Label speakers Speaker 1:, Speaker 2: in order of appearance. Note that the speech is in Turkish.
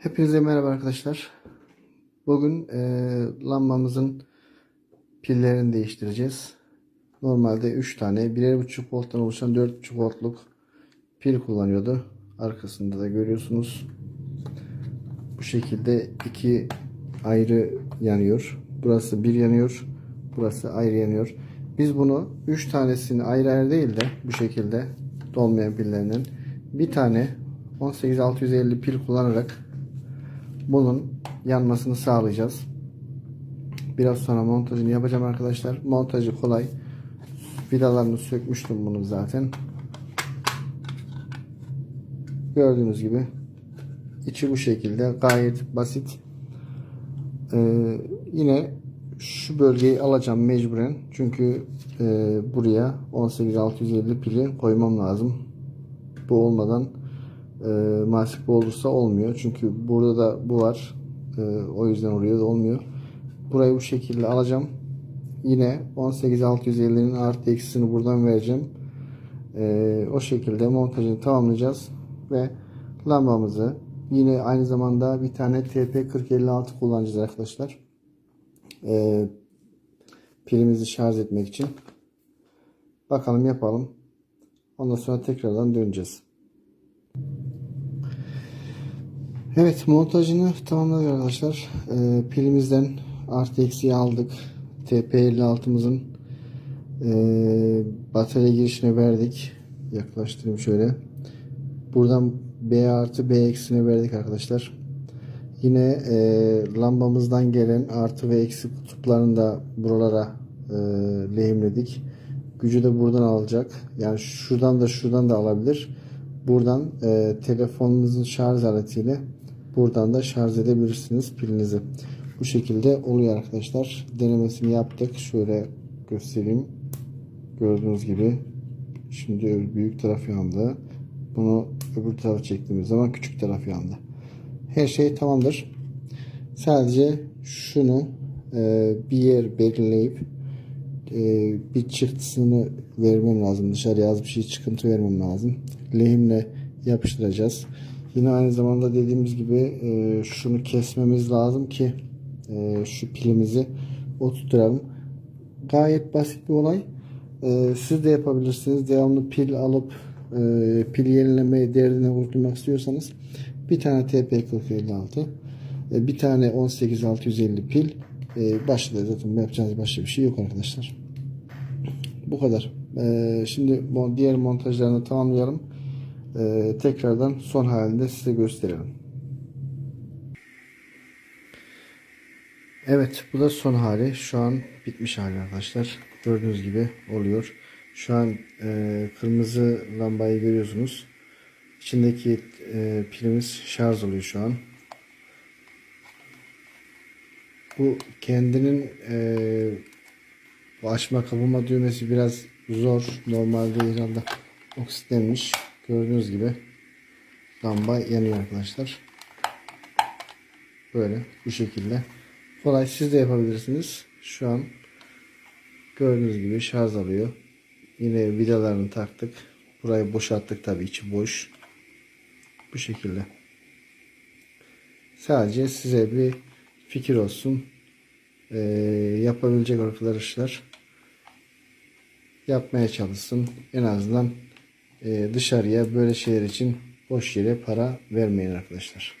Speaker 1: Hepinize merhaba arkadaşlar. Bugün e, lambamızın pillerini değiştireceğiz. Normalde 3 tane 1.5 volttan oluşan 4.5 voltluk pil kullanıyordu. Arkasında da görüyorsunuz. Bu şekilde iki ayrı yanıyor. Burası bir yanıyor. Burası ayrı yanıyor. Biz bunu 3 tanesini ayrı ayrı değil de bu şekilde dolmayan pillerinden bir tane 18650 pil kullanarak bunun yanmasını sağlayacağız. Biraz sonra montajını yapacağım arkadaşlar. Montajı kolay. Vidalarını sökmüştüm bunu zaten. Gördüğünüz gibi içi bu şekilde gayet basit. Ee, yine şu bölgeyi alacağım mecburen. Çünkü e, buraya 18650 pili koymam lazım. Bu olmadan e, masif olursa olmuyor. Çünkü burada da bu var. E, o yüzden oraya da olmuyor. Burayı bu şekilde alacağım. Yine 18650'nin artı eksisini buradan vereceğim. E, o şekilde montajını tamamlayacağız. Ve lambamızı yine aynı zamanda bir tane TP4056 kullanacağız arkadaşlar. E, pilimizi şarj etmek için. Bakalım yapalım. Ondan sonra tekrardan döneceğiz. Evet montajını tamamladık arkadaşlar. Ee, pilimizden artı eksiği aldık. TP56'mızın e, batarya girişine verdik. Yaklaştırayım şöyle. Buradan B artı B eksisine verdik arkadaşlar. Yine e, lambamızdan gelen artı ve eksi kutuplarını da buralara e, lehimledik. Gücü de buradan alacak. Yani şuradan da şuradan da alabilir. Buradan e, telefonunuzun şarj aletiyle buradan da şarj edebilirsiniz pilinizi. Bu şekilde oluyor arkadaşlar. Denemesini yaptık. Şöyle göstereyim. Gördüğünüz gibi şimdi büyük taraf yandı. Bunu öbür tarafa çektiğimiz zaman küçük taraf yandı. Her şey tamamdır. Sadece şunu e, bir yer belirleyip e, bir çıktısını vermem lazım. Dışarıya az bir şey çıkıntı vermem lazım. Lehimle yapıştıracağız. Yine aynı zamanda dediğimiz gibi e, şunu kesmemiz lazım ki e, şu pilimizi oturturalım. Gayet basit bir olay. E, siz de yapabilirsiniz. Devamlı pil alıp e, pil yenileme derdine kurtulmak istiyorsanız bir tane TP4056 e, bir tane 18650 pil e, başta zaten yapacağınız başka bir şey yok arkadaşlar. Bu kadar. E, şimdi diğer montajlarını tamamlayalım. E, tekrardan son halinde size gösterelim. Evet bu da son hali. Şu an bitmiş hali arkadaşlar. Gördüğünüz gibi oluyor. Şu an e, kırmızı lambayı görüyorsunuz. İçindeki e, pilimiz şarj oluyor şu an. Bu kendinin e, bu açma kapama düğmesi biraz zor. Normalde herhalde oksitlenmiş. Gördüğünüz gibi lamba yanıyor arkadaşlar. Böyle bu şekilde. Kolay siz de yapabilirsiniz. Şu an gördüğünüz gibi şarj alıyor. Yine vidalarını taktık. Burayı boşalttık tabii içi boş. Bu şekilde. Sadece size bir fikir olsun. Ee, yapabilecek arkadaşlar yapmaya çalışsın. En azından dışarıya böyle şeyler için boş yere para vermeyin arkadaşlar.